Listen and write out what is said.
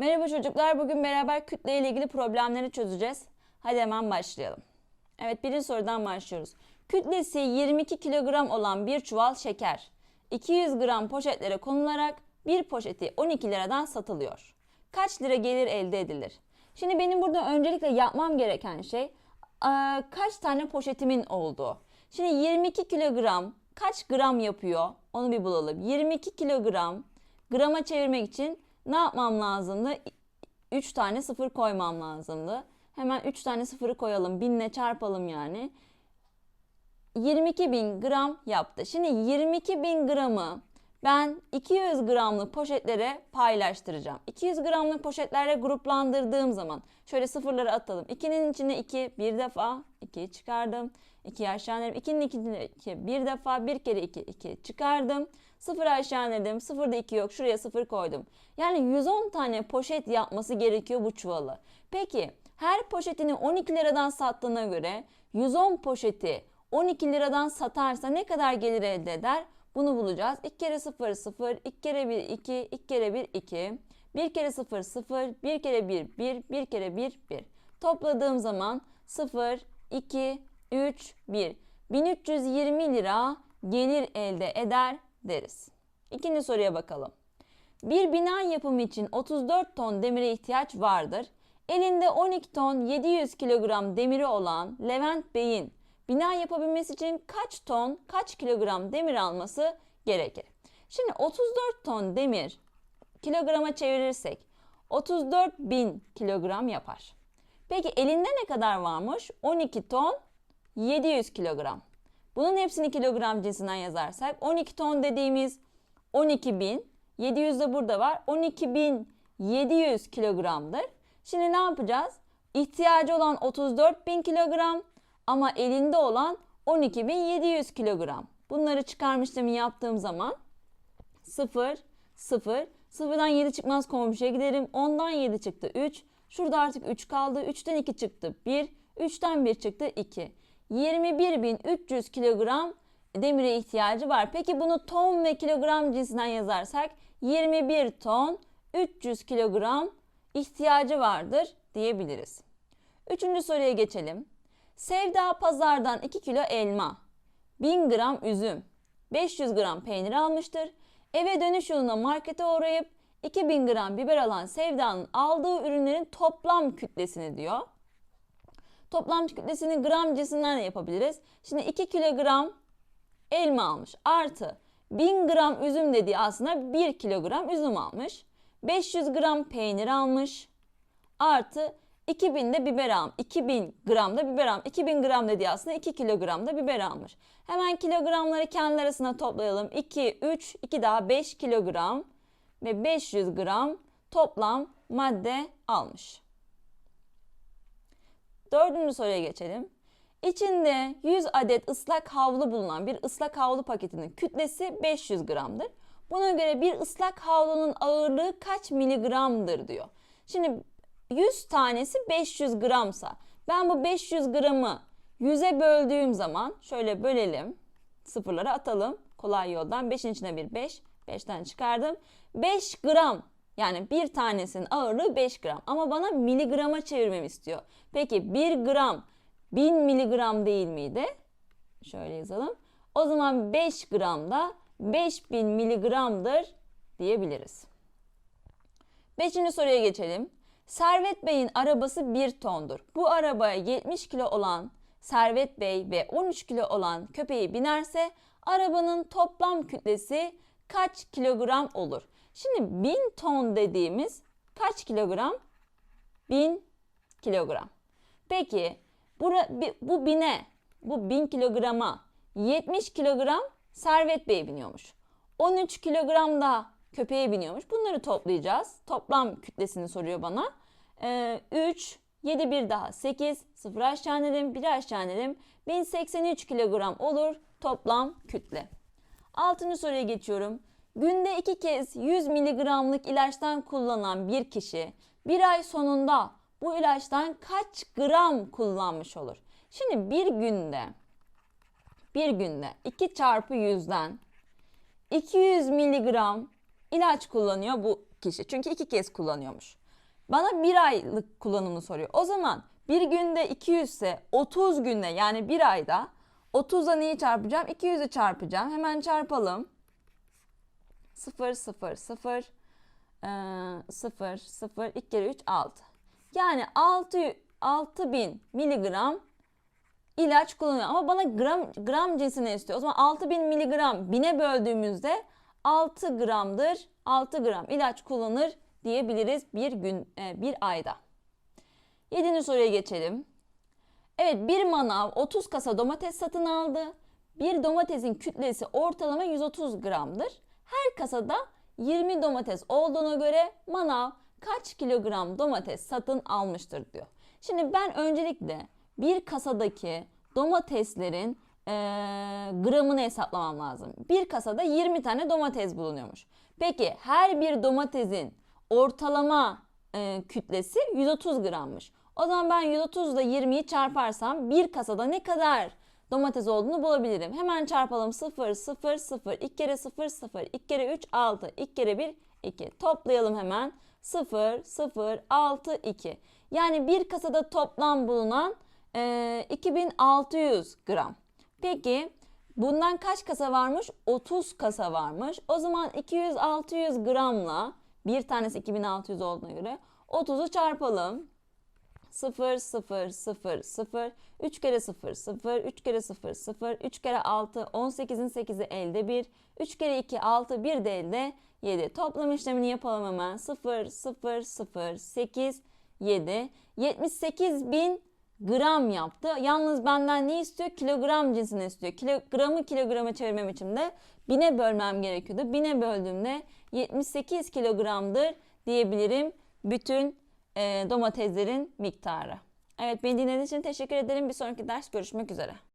Merhaba çocuklar. Bugün beraber kütle ile ilgili problemleri çözeceğiz. Hadi hemen başlayalım. Evet birinci sorudan başlıyoruz. Kütlesi 22 kilogram olan bir çuval şeker 200 gram poşetlere konularak bir poşeti 12 liradan satılıyor. Kaç lira gelir elde edilir? Şimdi benim burada öncelikle yapmam gereken şey kaç tane poşetimin olduğu. Şimdi 22 kilogram kaç gram yapıyor onu bir bulalım. 22 kilogram grama çevirmek için ne yapmam lazımdı? 3 tane sıfır koymam lazımdı. Hemen 3 tane sıfırı koyalım. Binle çarpalım yani. 22 bin gram yaptı. Şimdi 22 bin gramı ben 200 gramlık poşetlere paylaştıracağım. 200 gramlık poşetlere gruplandırdığım zaman şöyle sıfırları atalım. 2'nin içine 2 bir defa 2 çıkardım. 2 aşağı indirdim. 2'nin içine 2 bir defa bir kere 2 2 çıkardım. 0 aşağı indirdim. 0'da 2 yok. Şuraya 0 koydum. Yani 110 tane poşet yapması gerekiyor bu çuvalı. Peki her poşetini 12 liradan sattığına göre 110 poşeti 12 liradan satarsa ne kadar gelir elde eder? Bunu bulacağız. 2 kere 0 0, 2 kere 1 2, 2 kere 1 2, 1 kere 0 0, 1 kere 1 1, 1 kere 1 1. Topladığım zaman 0, 2, 3, 1. 1320 lira gelir elde eder deriz. İkinci soruya bakalım. Bir bina yapımı için 34 ton demire ihtiyaç vardır. Elinde 12 ton 700 kilogram demiri olan Levent Bey'in bina yapabilmesi için kaç ton, kaç kilogram demir alması gerekir? Şimdi 34 ton demir kilograma çevirirsek 34 bin kilogram yapar. Peki elinde ne kadar varmış? 12 ton 700 kilogram. Bunun hepsini kilogram cinsinden yazarsak 12 ton dediğimiz 12 bin 700 de burada var. 12.700 kilogramdır. Şimdi ne yapacağız? İhtiyacı olan 34.000 kilogram ama elinde olan 12.700 kilogram. Bunları çıkarma işlemi yaptığım zaman 0, 0, 0'dan 7 çıkmaz komşuya giderim. 10'dan 7 çıktı 3. Şurada artık 3 kaldı. 3'ten 2 çıktı 1. 3'ten 1 çıktı 2. 21.300 kilogram demire ihtiyacı var. Peki bunu ton ve kilogram cinsinden yazarsak 21 ton 300 kilogram ihtiyacı vardır diyebiliriz. Üçüncü soruya geçelim. Sevda pazardan 2 kilo elma, 1000 gram üzüm, 500 gram peynir almıştır. Eve dönüş yoluna markete uğrayıp 2000 gram biber alan Sevda'nın aldığı ürünlerin toplam kütlesini diyor. Toplam kütlesini gram cinsinden de yapabiliriz. Şimdi 2 kilogram elma almış. Artı 1000 gram üzüm dediği aslında 1 kilogram üzüm almış. 500 gram peynir almış. Artı 2000 de biber almış. 2000 gram da biber almış. 2000 gram dediği aslında 2 kilogram da biber almış. Hemen kilogramları kendi arasına toplayalım. 2, 3, 2 daha 5 kilogram ve 500 gram toplam madde almış. Dördüncü soruya geçelim. İçinde 100 adet ıslak havlu bulunan bir ıslak havlu paketinin kütlesi 500 gramdır. Buna göre bir ıslak havlunun ağırlığı kaç miligramdır diyor. Şimdi 100 tanesi 500 gramsa ben bu 500 gramı 100'e böldüğüm zaman şöyle bölelim. Sıfırları atalım. Kolay yoldan 5'in içine bir 5. 5'ten çıkardım. 5 gram yani bir tanesinin ağırlığı 5 gram ama bana miligrama çevirmemi istiyor. Peki 1 gram 1000 miligram değil miydi? Şöyle yazalım. O zaman 5 gram da 5000 miligramdır diyebiliriz. Beşinci soruya geçelim. Servet Bey'in arabası 1 tondur. Bu arabaya 70 kilo olan Servet Bey ve 13 kilo olan köpeği binerse arabanın toplam kütlesi kaç kilogram olur? Şimdi 1000 ton dediğimiz kaç kilogram? 1000 kilogram. Peki bura, bu bine, bu 1000 kilograma 70 kilogram Servet Bey biniyormuş. 13 kilogram da köpeğe biniyormuş. Bunları toplayacağız. Toplam kütlesini soruyor bana. Ee, 3, 7 bir daha 8, 0 aşağı inelim, 1 aşağı inelim. 1083 kilogram olur toplam kütle. Altıncı soruya geçiyorum. Günde iki kez 100 miligramlık ilaçtan kullanan bir kişi bir ay sonunda bu ilaçtan kaç gram kullanmış olur? Şimdi bir günde bir günde 2 çarpı 100'den 200 miligram ilaç kullanıyor bu kişi. Çünkü iki kez kullanıyormuş. Bana bir aylık kullanımını soruyor. O zaman bir günde 200 ise 30 günde yani bir ayda 30'a neyi çarpacağım? 200'ü çarpacağım. Hemen çarpalım. 0, 0, 0, 0, 0, 2 kere 3, 6. Yani 6, 6000 miligram ilaç kullanıyor. Ama bana gram, gram cinsini istiyor. O zaman 6000 miligram bine böldüğümüzde 6 gramdır. 6 gram ilaç kullanır diyebiliriz bir gün, bir ayda. Yedinci soruya geçelim. Evet bir manav 30 kasa domates satın aldı. Bir domatesin kütlesi ortalama 130 gramdır. Her kasada 20 domates olduğuna göre manav kaç kilogram domates satın almıştır diyor. Şimdi ben öncelikle bir kasadaki domateslerin eee, gramını hesaplamam lazım. Bir kasada 20 tane domates bulunuyormuş. Peki her bir domatesin ortalama e, kütlesi 130 grammış. O zaman ben 130 ile 20'yi çarparsam bir kasada ne kadar domates olduğunu bulabilirim. Hemen çarpalım 0, 0, 0, 2 kere 0, 0, 2 kere 3, 6, 2 kere 1, 2. Toplayalım hemen. 0, 0, 6, 2. Yani bir kasada toplam bulunan e, 2600 gram. Peki bundan kaç kasa varmış? 30 kasa varmış. O zaman 200-600 gramla bir tanesi 2600 olduğuna göre 30'u çarpalım. 0, 0, 0, 0, 3 kere 0, 0, 3 kere 0, 0, 3 kere 6, 18'in 8'i elde 1, 3 kere 2, 6, 1 de elde 7. Toplam işlemini yapalım hemen. 0, 0, 0, 8, 7. 78 bin gram yaptı. Yalnız benden ne istiyor? Kilogram cinsini istiyor. Kilogramı kilograma çevirmem için de bine bölmem gerekiyordu. Bine böldüğümde 78 kilogramdır diyebilirim bütün domateslerin miktarı. Evet beni dinlediğiniz için teşekkür ederim. Bir sonraki ders görüşmek üzere.